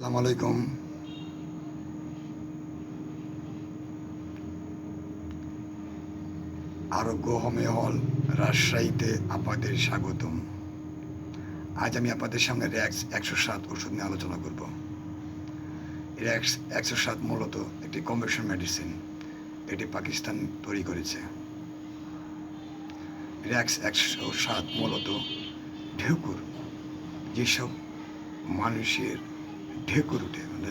আসসালামু আলাইকুম। আরোগ্য হোমিও হল রাজশাহীতে আপনাদের স্বাগতম। আজ আমি আপনাদের সামনে র্যাক্স একশো সাত ওষুধ নিয়ে আলোচনা করব। র্যাক্স একশো সাত মূলত একটি কম্বিনেশন মেডিসিন, এটি পাকিস্তান তৈরি করেছে। র্যাক্স একশো সাত মূলত ঢেকুর যেসব মানুষের ঢেকুর উঠে মানে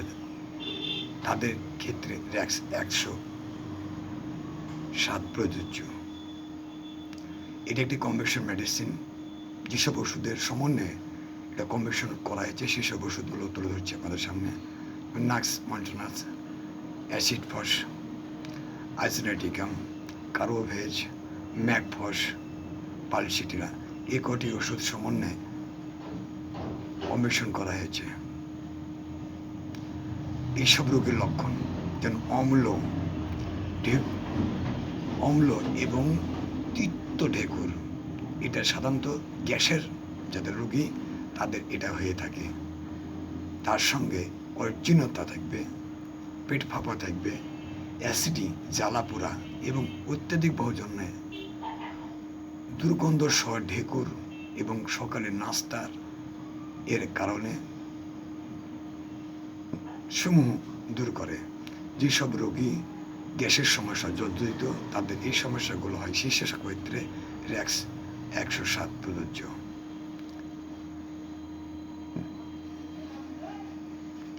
তাদের ক্ষেত্রে একশো সাত প্রযোজ্য। এটি একটি কম্বিনেশন মেডিসিন যেসব ওষুধের সমন্বয়ে এটা কম্বিনেশন করা হয়েছে, সেসব ওষুধগুলো তুলে ধরছে আমাদের সামনে। নাক্স মন্টনাস acid phos, আইসোনেটিকাম, carbo veg mag phos pulsatilla. এই কটি ওষুধ সমন্বয়ে কম্বিনেশন করা হয়েছে। এইসব রোগের লক্ষণ যেন অম্ল অম্ল এবং তিক্ত ঢেকুর। এটা সাধারণত গ্যাসের যাদের রোগী, তাদের এটা হয়ে থাকে। তার সঙ্গে অর্জীনতা থাকবে, পেট ফাঁপা থাকবে, অ্যাসিডি জ্বালা পোড়া এবং অত্যাধিক ভোজনে দুর্গন্ধ সহ ঢেকুর এবং সকালে নাস্তার এর কারণে সমূহ দূর করে। যেসব রোগী গ্যাসের সমস্যা জর্জরিত, তাদের এই সমস্যাগুলো হয় সেই সব ক্ষেত্রে র্যাক্স একশো সাত প্রযোজ্য।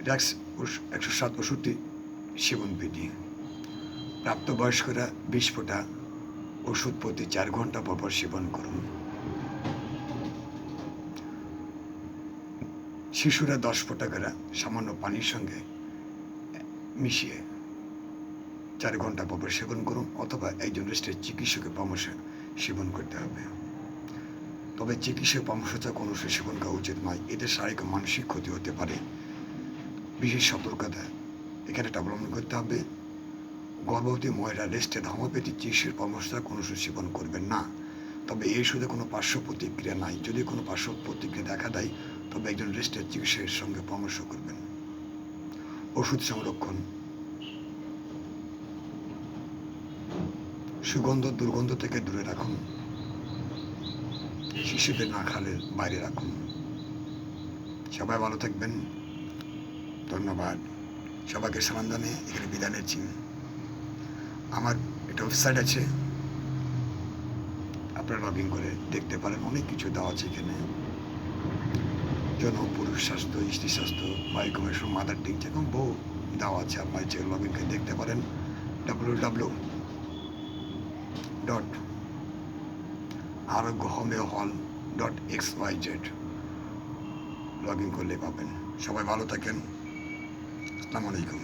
র্যাক্স একশো সাত ওষুধটি সেবন বিধি প্রাপ্তবয়স্করা বিশ ফোঁটা ওষুধ প্রতি চার ঘণ্টা পর পর সেবন করুন। শিশুরা দশ ফোঁটা করে সামান্য পানির সঙ্গে মিশিয়ে চার ঘণ্টা পর সেবন করুন, অথবা একজন রেস্টের চিকিৎসকের পরামর্শ সেবন করতে হবে। তবে চিকিৎসক ছাড়া কোনো সেবন করা উচিত নয়। এতে শারীরিক মানসিক ক্ষতি হতে পারে। বিশেষ সতর্কতা এখানে একটা অবলম্বন করতে হবে। গর্ভবতী মহিলা রেস্টের হোমিওপ্যাথি চিকিৎসার পরামর্শ কোনো সেবন করবেন না। তবে এই ওষুধে কোনো পার্শ্ব প্রতিক্রিয়া নাই। যদি কোনো পার্শ্ব প্রতিক্রিয়া দেখা দেয় তবে একজন রেস্টের চিকিৎসকের সঙ্গে পরামর্শ করবেন। ওষুধ সংরক্ষণ। সুগন্ধ দুর্গন্ধ থেকে দূরে রাখুন। শিশুদের না খালে বাইরে রাখুন। সবাই ভালো থাকবেন। ধন্যবাদ। সবাইকে সালাম জানিয়ে এখানে বিদায় নিচ্ছি। আমার একটা ওয়েবসাইট আছে। আপনারা লগ ইন করে দেখতে পারেন। অনেক কিছু দেওয়া আছে এখানে। জন পুরুষ স্বাস্থ্য, স্ত্রী স্বাস্থ্য বায়ু কমিশন মাদার টিং যেরকম বহু দেওয়া আছে। আপনার যে লগ ইন করে দেখতে পারেন W W dot Arogya homeo hall dot X Y Z log in করলে পাবেন। সবাই ভালো থাকেন। আসসালামু আলাইকুম।